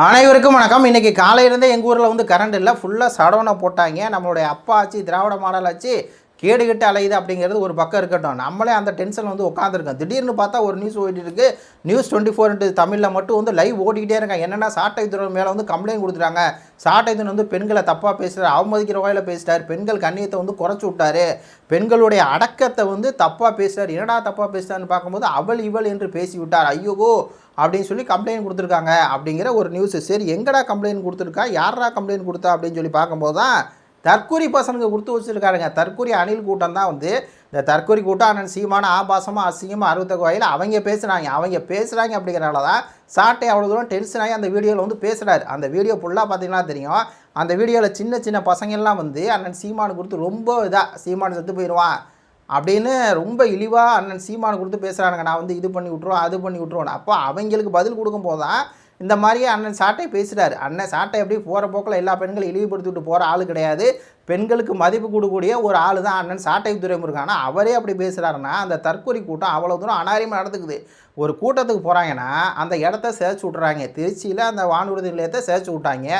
அனைவருக்கும் வணக்கம். இன்றைக்கி காலையிலேருந்தே எங்கள் ஊரில் வந்து கரண்ட் இல்லை. ஃபுல்லாக சடவனை போட்டாங்க. நம்மளுடைய அப்பா ஆச்சு திராவிட மாடல் ஆச்சு கேடுகிட்டு அலையுது அப்படிங்கிறது ஒரு பக்கம் இருக்கட்டும். நம்மளே அந்த டென்ஷன் வந்து உட்காந்துருக்கோம் திடீர்னு பார்த்தா ஒரு நியூஸ் ஓடிட்டு இருக்கு. நியூஸ் டுவெண்ட்டி ஃபோர் இன்ட்டு தமிழில் மட்டும் வந்து லைவ் ஓடிக்கிட்டே இருக்காங்க. என்னென்னா சாட்டை துறை மேலே வந்து கம்ப்ளைண்ட் கொடுத்துட்டாங்க. சாட்டை வந்து பெண்களை தப்பாக பேசுகிறார் அவமதிக்கிற வகையில் பேசிட்டார். பெண்கள் கண்ணியத்தை வந்து குறைச்சி விட்டாரு. பெண்களுடைய அடக்கத்தை வந்து தப்பாக பேசுகிறார் என்னடா தப்பாக பேசுகிறான்னு பார்க்கும்போது அவள் இவள் என்று பேசி விட்டார் ஐயோகோ! அப்படின்னு சொல்லி கம்ப்ளைண்ட் கொடுத்துருக்காங்க அப்படிங்கிற ஒரு நியூஸ் சரி எங்கடா கம்ப்ளைண்ட் கொடுத்துருக்கா? யாரா கம்ப்ளைண்ட் கொடுத்தா அப்படின்னு சொல்லி பார்க்கும்போது தான் தற்கூரி பசனுக்கு கொடுத்து வச்சுருக்காருங்க. தற்கூரி அணில் கூட்டம் தான் வந்து இந்த தற்கூரி கூட்டம் அண்ணன் சீமான ஆபாசமாக அசிங்கமாக அறுபத்தக்கு வகையில் அவங்க பேசுகிறாங்க அவங்க பேசுகிறாங்க அப்படிங்கிறனால தான் சாட்டை அவ்வளோ தூரம் டென்ஷன் ஆகி அந்த வீடியோவில் வந்து பேசுகிறாரு அந்த வீடியோ ஃபுல்லாக பார்த்தீங்கன்னா தெரியும். அந்த வீடியோவில் சின்ன சின்ன பசங்கள்லாம் வந்து அண்ணன் சீமானு கொடுத்து ரொம்ப இதாக சீமானு செத்து போயிடுவான் அப்படின்னு ரொம்ப இழிவாக அண்ணன் சீமானு கொடுத்து பேசுகிறானுங்க நான் வந்து இது பண்ணி விட்ருவோம் அது பண்ணி விட்ருவோம் அப்போ அவங்களுக்கு பதில் கொடுக்கும் போது தான் இந்த மாதிரியே அண்ணன் சாட்டை பேசுகிறாரு அண்ணன் சாட்டை எப்படி போகிற போக்கில் எல்லா பெண்களும் இழிவுபடுத்திட்டு போகிற ஆள் கிடையாது. பெண்களுக்கு மதிப்பு கொடுக்கக்கூடிய ஒரு ஆள் தான் அண்ணன் சாட்டை துறைமுருகன். ஆனால் அவரே அப்படி பேசுகிறாருன்னா அந்த தற்கொலை கூட்டம் அவ்வளோ தூரம் அனாரியமாக நடந்துக்குது. ஒரு கூட்டத்துக்கு போகிறாங்கன்னா அந்த இடத்த சேர்த்து விட்றாங்க திருச்சியில் அந்த வானூர்தி நிலையத்தை சேர்த்து விட்டாங்க.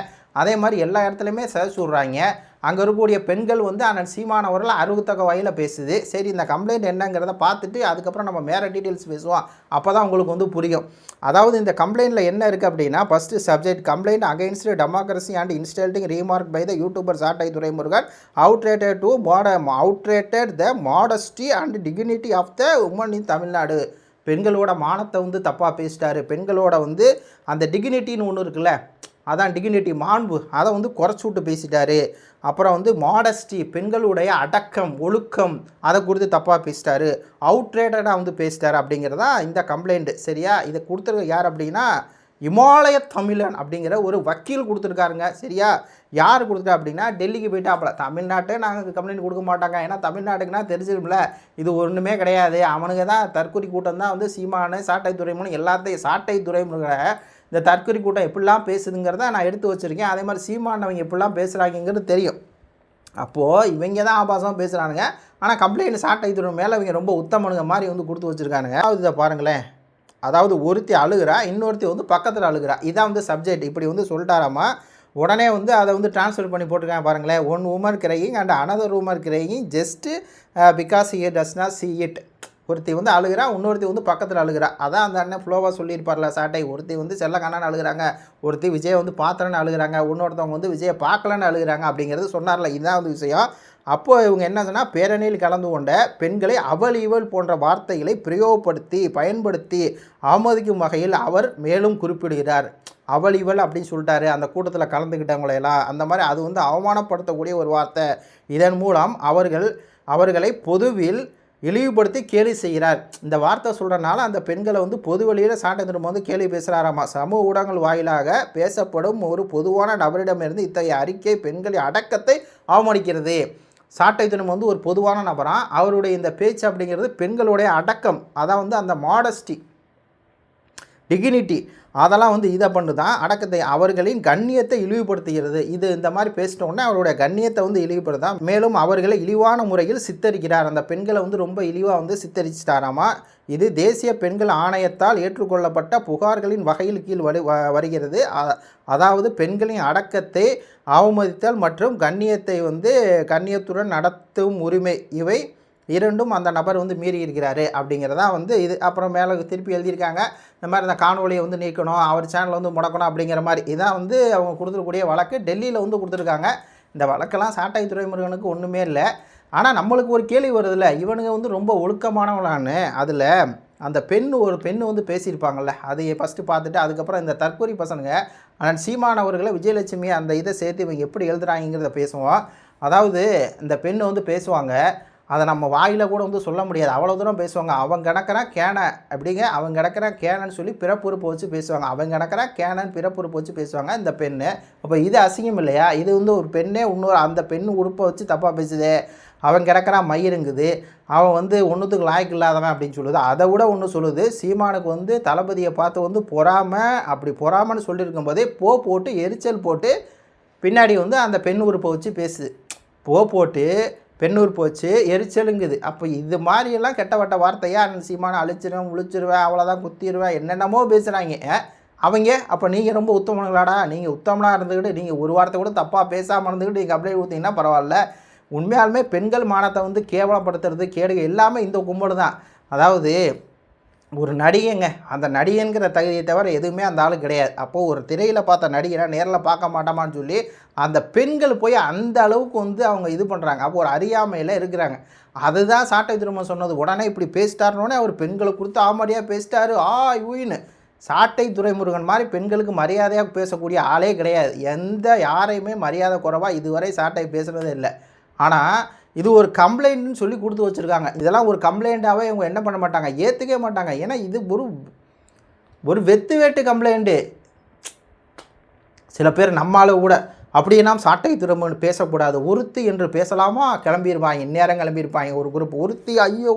அதே மாதிரி எல்லா இடத்துலையுமே சேர்த்து விட்றாங்க. அங்கே இருக்கக்கூடிய பெண்கள் வந்து அண்ணன் சீமான் அவர்கள் அறுபத்தக்க வகையில் பேசுது. சரி இந்த கம்ப்ளைண்ட் என்னங்கிறத பார்த்துட்டு அதுக்கப்புறம் நம்ம மேலே டீட்டெயில்ஸ் பேசுவோம். அப்போ தான் உங்களுக்கு வந்து புரியும். அதாவது இந்த கம்ப்ளைண்ட்டில் என்ன இருக்குது அப்படின்னா first subject complaint against democracy and insulting remark by the YouTuber Sattai Duraimurugan outraged to மாட outraged the modesty and dignity of the women in Tamil Nadu பெண்களோட மானத்தை வந்து தப்பாக பேசிட்டாரு. பெண்களோட வந்து அந்த டிக்னிட்டின்னு ஒன்று இருக்குல்ல அதான் டிகினிட்டி மாண்பு. அதை வந்து குறைச்சி விட்டு பேசிட்டாரு. அப்புறம் வந்து மாடஸ்டி பெண்களுடைய அடக்கம் ஒழுக்கம் அதை குறித்து தப்பாக பேசிட்டாரு. அவுட்ரேட்டடாக வந்து பேசிட்டார் அப்படிங்கிறதா இந்த கம்ப்ளைண்ட்டு சரியா? இதை கொடுத்துருக்க யார் அப்படின்னா இமாலய தமிழன் அப்படிங்கிற ஒரு வக்கீல் கொடுத்துருக்காருங்க. சரியா? யார் கொடுத்துருக்கா அப்படின்னா டெல்லிக்கு போயிட்டா அப்போ தமிழ்நாட்டே நாங்கள் கம்ப்ளைண்ட் கொடுக்க மாட்டாங்க. ஏன்னா தமிழ்நாட்டுக்குன்னா தெரிஞ்சிருமில்ல இது ஒன்றுமே கிடையாது. அவனுங்க தான் தற்கொலை கூட்டம் தான் வந்து சீமானு சாட்டை துறைமுகம் எல்லாத்தையும் சாட்டை துறைமுக இந்த தற்கொலை கூட்டம் எப்படிலாம் பேசுதுங்கிறத நான் எடுத்து வச்சுருக்கேன். அதே மாதிரி சீமான் அவங்க எப்படிலாம் பேசுகிறாங்கிறது தெரியும். அப்போது இவங்க தான் ஆபாசமாக பேசுகிறானுங்க ஆனால் கம்ப்ளைண்ட் சாட்டை துறை மேலே இவங்க ரொம்ப உத்தமனுங்க மாதிரி வந்து கொடுத்து வச்சுருக்கானுங்க. அதாவது இதை பாருங்களேன். அதாவது ஒருத்தி அழுகிறா இன்னொருத்தி வந்து பக்கத்தில் அழுகிறா. இதான் வந்து சப்ஜெக்ட் இப்படி வந்து சொல்லிட்டாராமா? உடனே வந்து அதை வந்து ட்ரான்ஸ்ஃபர் பண்ணி போட்டிருக்காங்க பாருங்களேன். One woman crying and another woman crying just because he does not see it ஒருத்தி வந்து அழுகிறா இன்னொருத்தி வந்து பக்கத்தில் அழுகிறா. அதான் அந்த அண்ணன் ஃப்ளோவாக சொல்லியிருப்பார்ல சாட்டை. ஒருத்தி வந்து செல்ல கண்ணான்னு அழுகிறாங்க. ஒருத்தி விஜய் வந்து பாத்திரன்னு அழுகிறாங்க. இன்னொருத்தவங்க வந்து விஜயை பார்க்கலன்னு அழுகிறாங்க அப்படிங்கிறது சொன்னார்ல. இதுதான் வந்து விஷயம். அப்போது இவங்க என்ன சொன்னால் பேரணியில் கலந்து கொண்ட பெண்களை அவள் இவள் போன்ற வார்த்தைகளை பிரயோகப்படுத்தி பயன்படுத்தி அவமதிக்கும் வகையில் அவர் மேலும் குறிப்பிடுகிறார். அவள் இவள் அப்படின்னு சொல்லிட்டாரு. அந்த கூட்டத்தில் கலந்துக்கிட்டவங்களையெல்லாம் அந்த மாதிரி அது வந்து அவமானப்படுத்தக்கூடிய ஒரு வார்த்தை. இதன் மூலம் அவர்கள் அவர்களை பொதுவில் இழிவுபடுத்தி கேலி செய்கிறார். இந்த வார்த்தை சொல்கிறனால அந்த பெண்களை வந்து பொது வழியில் சாட்டை திரும்ப வந்து கேலி பேசுகிறாராமா சமூக ஊடகங்கள் வாயிலாக பேசப்படும் ஒரு பொதுவான நபரிடமிருந்து இத்தகைய அறிக்கை பெண்களின் அடக்கத்தை அவமதிக்கிறது. சாட்டை தினம் வந்து ஒரு பொதுவான நபராக அவருடைய இந்த பேச்சு அப்படிங்கிறது பெண்களுடைய அடக்கம். அதான் வந்து அந்த மாடஸ்டி டிகினிட்டி அதெல்லாம் வந்து இதை பண்ணு தான் அடக்கத்தை அவர்களின் கண்ணியத்தை இழிவுபடுத்துகிறது. இது இந்த மாதிரி பேசின உடனே அவருடைய கண்ணியத்தை வந்து இழிவுபடுத்தான் மேலும் அவர்களை இழிவான முறையில் சித்தரிக்கிறார். அந்த பெண்களை வந்து ரொம்ப இழிவாக வந்து சித்தரிச்சிட்டாராமா? இது தேசிய பெண்கள் ஆணையத்தால் ஏற்றுக்கொள்ளப்பட்ட புகார்களின் வகையில் கீழ் வரு வ- வருகிறது. அதாவது பெண்களின் அடக்கத்தை அவமதித்தல் மற்றும் கண்ணியத்தை வந்து கண்ணியத்துடன் நடத்தும் உரிமை இவை. இரண்டும் அந்த நபர் வந்து மீறி இருக்கிறாரு அப்படிங்கிறதா வந்து இது அப்புறம் மேலே திருப்பி எழுதியிருக்காங்க. இந்த மாதிரி இந்த காணொலியை வந்து நீக்கணும் அவர் சேனலை வந்து முடக்கணும் அப்படிங்கிற மாதிரி. இதான் வந்து அவங்க கொடுத்துருக்கூடிய வழக்கு. டெல்லியில் வந்து கொடுத்துருக்காங்க. இந்த வழக்கெல்லாம் சாட்டை துறைமுருகனுக்கு ஒன்றுமே இல்லை. ஆனால் நம்மளுக்கு ஒரு கேள்வி வருதுல்ல. இவனுங்க வந்து ரொம்ப ஒழுக்கமானவனான்னு அதில் அந்த பெண் ஒரு பெண் வந்து பேசியிருப்பாங்கல்ல. அதை ஃபஸ்ட்டு பார்த்துட்டு அதுக்கப்புறம் இந்த தற்கொலை பசங்க ஆனால் சீமான் அவர்களை விஜயலட்சுமி அந்த இதை சேர்த்து இவங்க எப்படி எழுதுகிறாங்கிறத பேசுவோம். அதாவது இந்த பெண் வந்து பேசுவாங்க. அதை நம்ம வாயில் கூட வந்து சொல்ல முடியாது. அவ்வளோ தூரம் பேசுவாங்க. அவன் கிடக்கிறா கேனை அப்படிங்க அவன் கிடக்கிறா கேனன்னு சொல்லி பிறப்புறுப்பு வச்சு பேசுவாங்க. அவன் கிடக்கிறா கேனன் பிறப்புறுப்பு வச்சு பேசுவாங்க. இந்த பெண்ணு அப்போ இது அசிங்கம் இல்லையா? இது வந்து ஒரு பெண்ணே இன்னொரு அந்த பெண் உறுப்பை வச்சு தப்பாக பேசுதே. அவன் கிடக்கிறான் மயிருங்குது. அவன் வந்து ஒன்றுத்துக்கு லாய்க்கு இல்லாதவன் அப்படின்னு சொல்லுது. அதை விட ஒன்று சொல்லுது. சீமானுக்கு வந்து தளபதியை பார்த்து வந்து பொறாமல் அப்படி பொறாமன்னு சொல்லியிருக்கும் போதே போ போட்டு எரிச்சல் போட்டு பின்னாடி வந்து அந்த பெண் உறுப்பை வச்சு பேசுது. போ போட்டு பெண்ணூர் போச்சு எரிச்சலுங்குது. அப்போ இது மாதிரியெல்லாம் கெட்ட வார்த்தையாக வார்த்தையா? அண்ணன் அழிச்சிருவேன் முழிச்சிருவேன் அவ்வளோதான் குத்திடுவேன் என்னென்னமோ பேசுகிறாங்க அவங்க அப்போ நீங்கள் ரொம்ப உத்தமங்களாடா? நீங்கள் உத்தமனாக இருந்துக்கிட்டு நீங்கள் ஒரு வாரத்தை கூட தப்பாக பேசாமல் இருந்துக்கிட்டு நீங்கள் கம்ப்ளைண்ட் கொடுத்தீங்கன்னா பரவாயில்ல. உண்மையாலுமே பெண்கள் மானத்தை வந்து கேவலப்படுத்துறது கேடு எல்லாமே இந்த கும்பல் தான் அதாவது ஒரு நடிகைங்க. அந்த நடிகைங்கிற தகுதியை தவிர எதுவுமே அந்த ஆளு கிடையாது. அப்போது ஒரு திரையில் பார்த்த நடிகரை நேரில் பார்க்க மாட்டோமான்னு சொல்லி அந்த பெண்கள் போய் அந்த அளவுக்கு வந்து அவங்க இது பண்ணுறாங்க அப்போ ஒரு அறியாமையில் இருக்கிறாங்க. அதுதான் சாட்டை திரும்ப சொன்னது. உடனே இப்படி பேசிட்டாருனோடனே அவர் பெண்களை கொடுத்து ஆமடியாக பேசிட்டாரு. ஆ யூயின்னு. சாட்டை துரைமுருகன் மாதிரி பெண்களுக்கு மரியாதையாக பேசக்கூடிய ஆளே கிடையாது. எந்த யாரையுமே மரியாதை குறைவாக இதுவரை சாட்டை பேசுகிறதே இல்லை. ஆனால் இது ஒரு கம்ப்ளைண்ட்னு சொல்லி கொடுத்து வச்சுருக்காங்க. இதெல்லாம் ஒரு கம்ப்ளைண்ட்டாகவே இவங்க என்ன பண்ண மாட்டாங்க? ஏற்றுக்கவே மாட்டாங்க. ஏன்னா இது ஒரு ஒரு வெத்து வேட்டு கம்ப்ளைண்ட்டு. சில பேர் நம்மளால் கூட அப்படியே நாம் சாட்டை திரும்பன்னு பேசக்கூடாது. ஒருத்தி என்று பேசலாமா? கிளம்பியிருப்பாங்க இந்நேரம் கிளம்பியிருப்பாங்க ஒரு குரூப் ஒருத்தி ஐயோ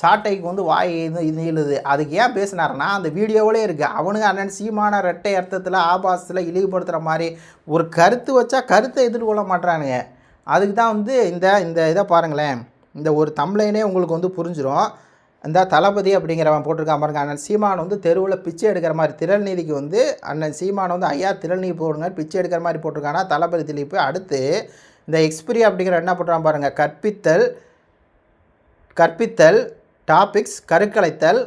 சாட்டைக்கு வந்து வாய் இது இது இழுது. அதுக்கு ஏன் பேசினாருன்னா அந்த வீடியோவிலே இருக்குது அவனுங்க அண்ணன் சீமான ரெட்டை அர்த்தத்தில் ஆபாசத்தில் இழிவுபடுத்துகிற மாதிரி ஒரு கருத்து வச்சா கருத்தை எதிர்கொள்ள மாட்றானுங்க. அதுக்கு தான் வந்து இந்த இந்த இதை பாருங்களேன். இந்த ஒரு தம்ளைனே உங்களுக்கு வந்து புரிஞ்சிடும் இந்த தளபதி அப்படிங்கிறவன் போட்டிருக்கான் பாருங்க. அண்ணன் சீமான் வந்து தெருவில் பிச்சை எடுக்கிற மாதிரி திரள்நீதிக்கு வந்து அண்ணன் சீமான் வந்து ஐயா திரள்நீதி போடுங்க பிச்சை எடுக்கிற மாதிரி போட்டிருக்கானா? தளபதி திலீப்பு அடுத்து இந்த எக்ஸ்பிரி அப்படிங்கிற என்ன பண்ணுறான் பாருங்கள் கற்பித்தல் கற்பித்தல் டாபிக்ஸ் கருக்கலைத்தல்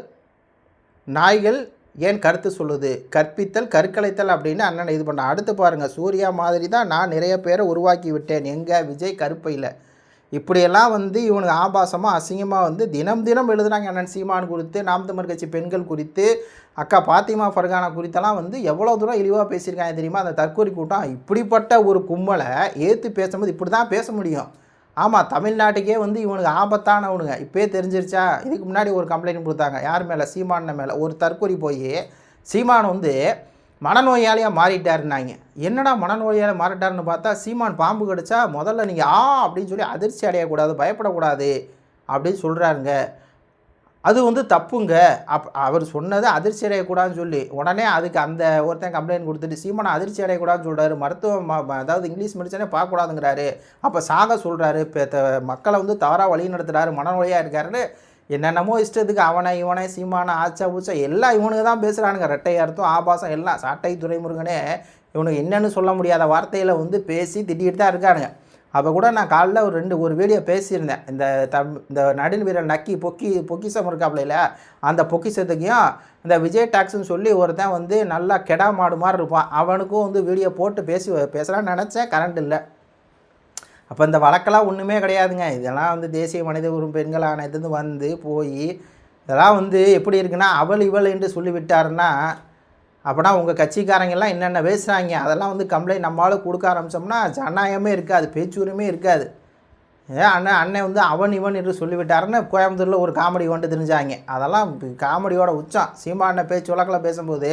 நாய்கள் ஏன் கருத்து சொல்லுது? கற்பித்தல் கற்கலைத்தல் அப்படின்னு அண்ணனை இது பண்ண அடுத்து பாருங்கள் சூர்யா மாதிரி தான் நான் நிறைய பேரை உருவாக்கி விட்டேன். எங்கே? விஜய் கருப்பையில். இப்படியெல்லாம் வந்து இவனுக்கு ஆபாசமாக அசிங்கமாக வந்து தினம் தினம் எழுதுனாங்க அண்ணன் சீமான் குறித்து நாம் தமிழ் கட்சி பெண்கள் குறித்து அக்கா பாத்திமா ஃபர்கானா குறித்தெல்லாம் வந்து எவ்வளோ தூரம் இழிவாக பேசியிருக்காங்க தெரியுமா? அந்த தற்கொலை கூட்டம் இப்படிப்பட்ட ஒரு கும்பலை ஏற்று பேசும்போது இப்படி தான் பேச முடியும். ஆமாம் தமிழ்நாட்டுக்கே வந்து இவனுக்கு ஆபத்தானவனுங்க. இப்போயே தெரிஞ்சிருச்சா? இதுக்கு முன்னாடி ஒரு கம்ப்ளைண்ட் கொடுத்தாங்க. யார் மேலே? சீமான மேலே. ஒரு தற்கொலை போய் சீமான் வந்து மனநோயாளியாக மாறிட்டாருன்னாங்க. என்னடா மனநோயாளியாக மாறிட்டாருன்னு பார்த்தா சீமான் பாம்பு கடிச்சா முதல்ல நீங்கள் ஆ அப்படின்னு சொல்லி அதிர்ச்சி அடையக்கூடாது பயப்படக்கூடாது அப்படின்னு சொல்கிறாருங்க அது வந்து தப்புங்க. அப் அவர் சொன்னது அதிர்ச்சி அடையக்கூடாதுன்னு சொல்லி உடனே அதுக்கு அந்த ஒருத்தன் கம்ப்ளைண்ட் கொடுத்துட்டு சீமானை அதிர்ச்சி அடையக்கூடாதுன்னு சொல்கிறாரு மருத்துவம் ம- அதாவது இங்கிலீஷ் மெடிசனே பார்க்கக்கூடாதுங்கிறாரு. அப்போ சாக சொல்கிறாரு இப்போ மக்களை வந்து தவறாக வழி நடத்துகிறாரு மனநோயாக இருக்காருன்னு என்னென்னமோ இஷ்டத்துக்கு அவனை இவனை சீமானை ஆச்சா பூச்சா எல்லாம் இவனுக்கு தான் பேசுகிறானுங்க ரெட்டை அர்த்தம் ஆபாசம் எல்லாம். சாட்டை துறைமுருகனே இவனுக்கு என்னன்னு சொல்ல முடியாத வார்த்தையில் வந்து பேசி திட்டிகிட்டு தான் இருக்கானுங்க. அப்போ கூட நான் காலைல ஒரு ரெண்டு ஒரு வீடியோ பேசியிருந்தேன். இந்த தம் இந்த நடுன் வீரர் நக்கி பொக்கி பொக்கிசம் இருக்காப்புல அந்த பொக்கிசத்துக்கையும் இந்த விஜய் டாக்ஸ்ன்னு சொல்லி ஒருத்தன் வந்து நல்லா கெடா மாடு மாதிரி இருப்பான். அவனுக்கும் வந்து வீடியோ போட்டு பேசி பேசலாம்னு நினச்சேன். கரண்ட் இல்லை. அப்போ இந்த வழக்கெல்லாம் ஒன்றுமே கிடையாதுங்க. இதெல்லாம் வந்து தேசிய மனித உரிமை பெண்கள் ஆணையத்துலேருந்து வந்து போய் இதெல்லாம் வந்து எப்படி இருக்குன்னா அவள் இவள் என்று சொல்லி விட்டாருன்னா அப்போனா உங்கள் கட்சிக்காரங்கெல்லாம் என்னென்ன பேசுகிறாங்க அதெல்லாம் வந்து கம்ப்ளைண்ட் நம்மளால் கொடுக்க ஆரம்பித்தோம்னா ஜனநாயகமே இருக்காது பேச்சுரிமே இருக்காது. ஏன் அண்ணன் அண்ணன் வந்து அவன் இவன் என்று சொல்லிவிட்டாருன்னு கோயம்புத்தூரில் ஒரு காமெடி கொண்டு தெரிஞ்சாங்க. அதெல்லாம் காமெடியோட உச்சம். சீமா அண்ணன் பேச்சு வழக்கில் பேசும்போது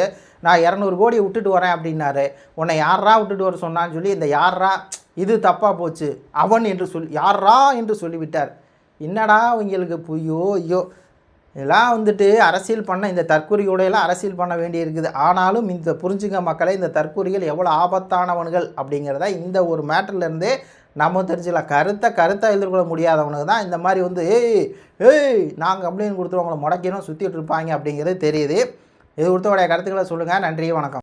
நான் இரநூறு கோடி விட்டுட்டு வரேன் அப்படின்னாரு. உன்னை யாரா விட்டுட்டு வர சொன்னான்னு சொல்லி இந்த யாரா இது தப்பாக போச்சு. அவன் என்று சொல்லி யாரா என்று சொல்லிவிட்டார். என்னடா உங்களுக்கு ஐயோ ஐயோ இதெல்லாம் வந்துட்டு அரசியல் பண்ண இந்த தற்கொலையோடையெல்லாம் அரசியல் பண்ண வேண்டியிருக்குது. ஆனாலும் இந்த புரிஞ்சுங்க மக்களை இந்த தற்கூரிகள் எவ்வளோ ஆபத்தானவன்கள் அப்படிங்கிறத இந்த ஒரு மேட்டர்லேருந்தே நம்ம தெரிஞ்சுக்கலாம். கருத்தை கருத்தை எதிர்கொள்ள முடியாதவனுக்கு தான் இந்த மாதிரி வந்து ஏய் ஏய் நாங்கள் கம்ப்ளைண்ட் கொடுத்துருவோம் உங்களை முடக்கணும் சுற்றிட்டு இருப்பாங்க அப்படிங்கிறது தெரியுது. இது கொடுத்தோடைய கருத்துக்களை சொல்லுங்கள் நன்றி வணக்கம்.